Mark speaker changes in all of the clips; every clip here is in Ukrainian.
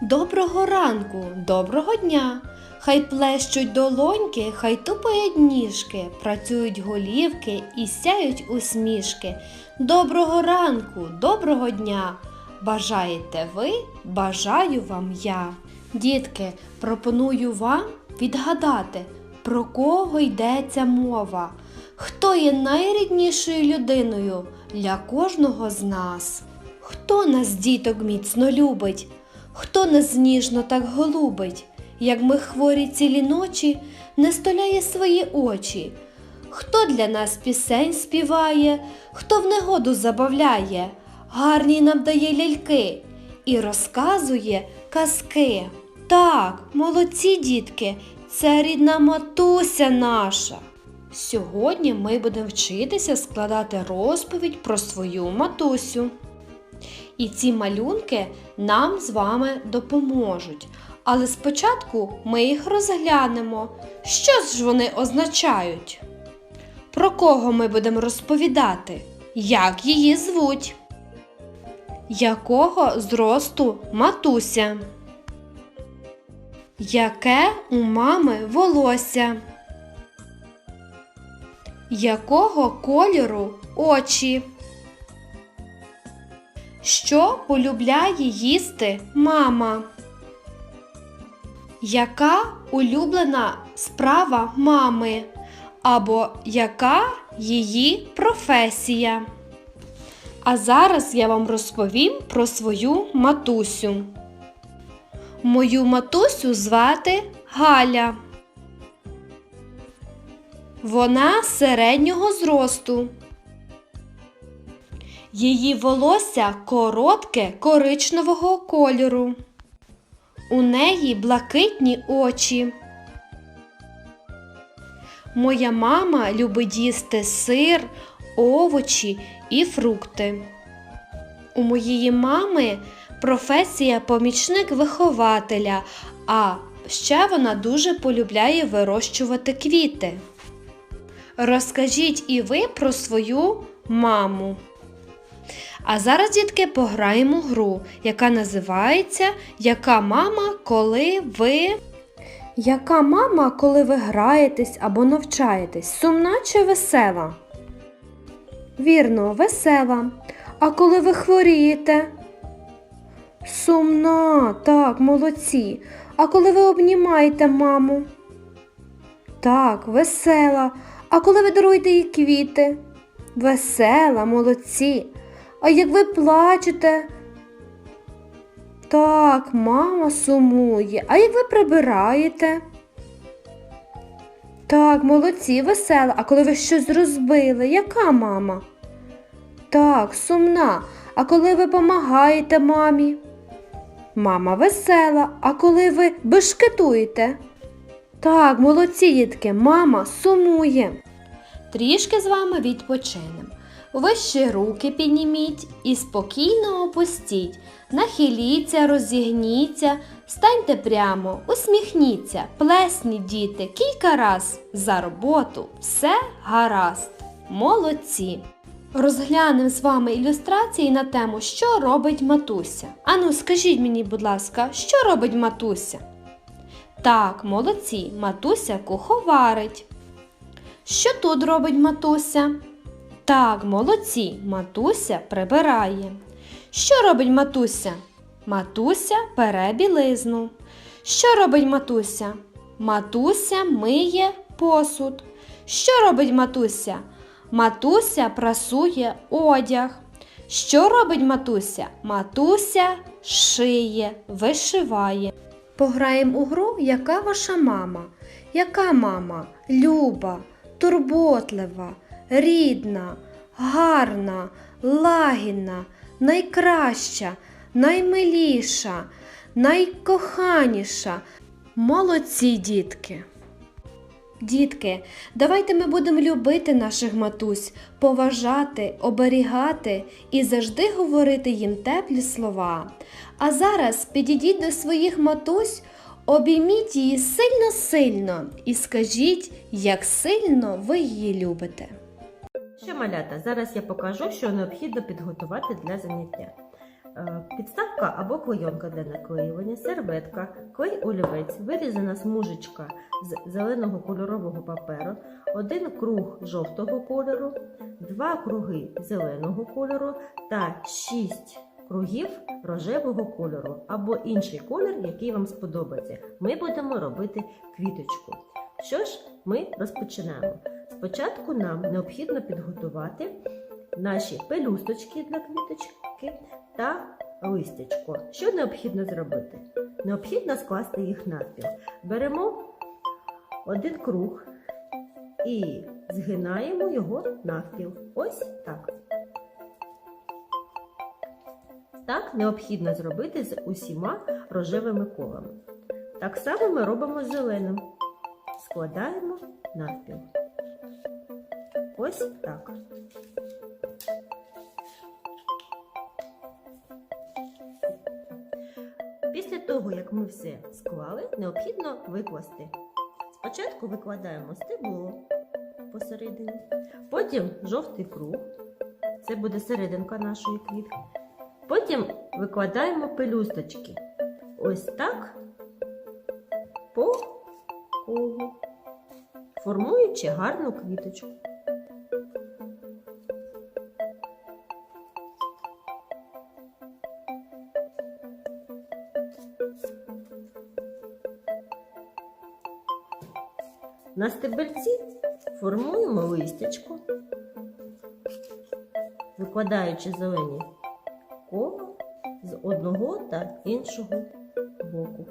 Speaker 1: Доброго ранку, доброго дня. Хай плещуть долоньки, хай тупають ніжки, працюють голівки і сяють усмішки. Доброго ранку, доброго дня. Бажаєте ви, бажаю вам я. Дітки, пропоную вам відгадати, про кого йдеться мова. Хто є найріднішою людиною для кожного з нас? Хто нас, діток, міцно любить? Хто нас ніжно так голубить, як ми хворі цілі ночі, не столяє свої очі? Хто для нас пісень співає, хто в негоду забавляє, гарні нам дає ляльки і розказує казки? Так, молодці дітки, це рідна матуся наша. Сьогодні ми будемо вчитися складати розповідь про свою матусю. І ці малюнки нам з вами допоможуть. Але спочатку ми їх розглянемо. Що ж вони означають? Про кого ми будемо розповідати? Як її звуть? Якого зросту матуся? Яке у мами волосся? Якого кольору очі? Що полюбляє їсти мама? Яка улюблена справа мами? Або яка її професія? А зараз я вам розповім про свою матусю. Мою матусю звати Галя. Вона середнього зросту. Її волосся коротке коричневого кольору. У неї блакитні очі. Моя мама любить їсти сир, овочі і фрукти. У моєї мами професія помічник вихователя, а ще вона дуже полюбляє вирощувати квіти. Розкажіть і ви про свою маму. А зараз, дітки, пограємо гру, яка називається Яка мама, коли ви. Яка мама, коли ви граєтесь або навчаєтесь? Сумна чи весела? Вірно, весела. А коли ви хворієте? Сумна, так, молодці. А коли ви обнімаєте маму? Так, весела. А коли ви даруєте їй квіти? Весела, молодці. А як ви плачете? Так, мама сумує. А як ви прибираєте? Так, молодці, весела. А коли ви щось розбили, яка мама? Так, сумна. А коли ви помагаєте мамі? Мама весела. А коли ви бешкетуєте? Так, молодці дітки, мама сумує. Трішки з вами відпочинемо. Ви ще руки підніміть і спокійно опустіть. Нахиліться, розігніться, станьте прямо, усміхніться, плесніть діти кілька раз за роботу. Все гаразд. Молодці! Розглянемо з вами ілюстрації на тему, що робить матуся. Ану, скажіть мені, будь ласка, що робить матуся? Так, молодці, матуся куховарить. Що тут робить матуся? Так, молодці, матуся прибирає. Що робить матуся? Матуся пере білизну. Що робить матуся? Матуся миє посуд. Що робить матуся? Матуся прасує одяг. Що робить матуся? Матуся шиє, вишиває. Пограємо у гру, яка ваша мама? Яка мама? Люба, турботлива, рідна, гарна, лагідна, найкраща, наймиліша, найкоханіша. Молодці дітки! Дітки, давайте ми будемо любити наших матусь, поважати, оберігати і завжди говорити їм теплі слова. А зараз підійдіть до своїх матусь, обійміть її сильно-сильно і скажіть, як сильно ви її любите.
Speaker 2: Що малята, зараз я покажу, що необхідно підготувати для заняття. е, підставка або клейонка для наклеювання, серветка, клей олівець, вирізана смужечка з зеленого кольорового паперу, один круг жовтого кольору, два круги зеленого кольору та шість кругів рожевого кольору або інший колір, який вам сподобається. Ми будемо робити квіточку. Що ж, ми розпочинаємо. Спочатку нам необхідно підготувати наші пелюсточки для квіточки та листячко. Що необхідно зробити? Необхідно скласти їх навпіл. Беремо один круг і згинаємо його навпіл. Ось так. Так необхідно зробити з усіма рожевими колами. Так само ми робимо з зеленим. Складаємо навпіл. Ось так. Після того, як ми все склали, необхідно викласти. Спочатку викладаємо стебло посередині, потім жовтий круг, це буде серединка нашої квітки. Потім викладаємо пелюсточки. Ось так по колу, формуючи гарну квіточку. На стебельці формуємо листячко, викладаючи зелені кола з одного та іншого боку.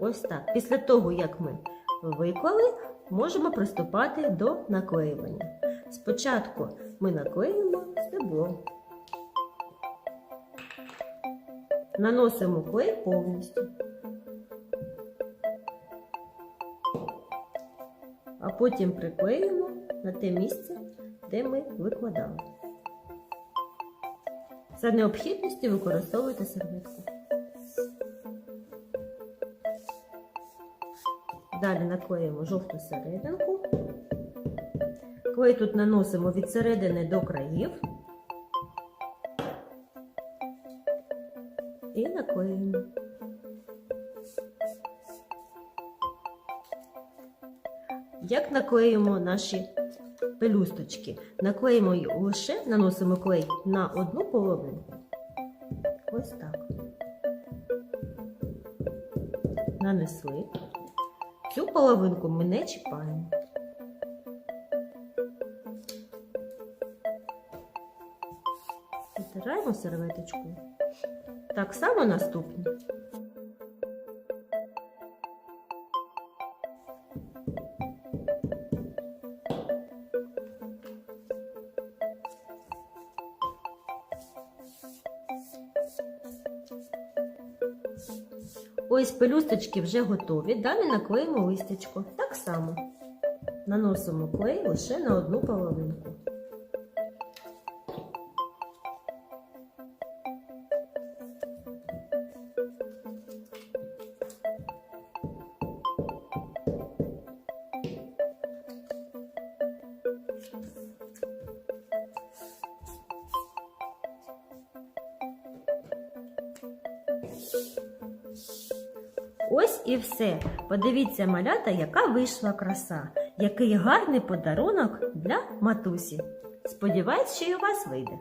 Speaker 2: Ось так. Після того, як ми виклали, можемо приступати до наклеювання. Спочатку ми наклеїмо стебло. Наносимо клей повністю. Потім приклеїмо на те місце, де ми викладали. За необхідністю використовуйте серветку. Далі наклеїмо жовту серединку. Клей тут наносимо від середини до країв. Як наклеїмо наші пелюсточки? Наклеїмо лише, наносимо клей на одну половинку. Ось так. Нанесли. Цю половинку ми не чіпаємо. Витираємо серветочкою. Так само наступне. Ось пелюсточки вже готові. Далі наклеїмо листячко. Так само. Наносимо клей лише на одну половинку. Ось і все. Подивіться, малята, яка вийшла краса, який гарний подарунок для матусі. Сподіваюсь, що і у вас вийде.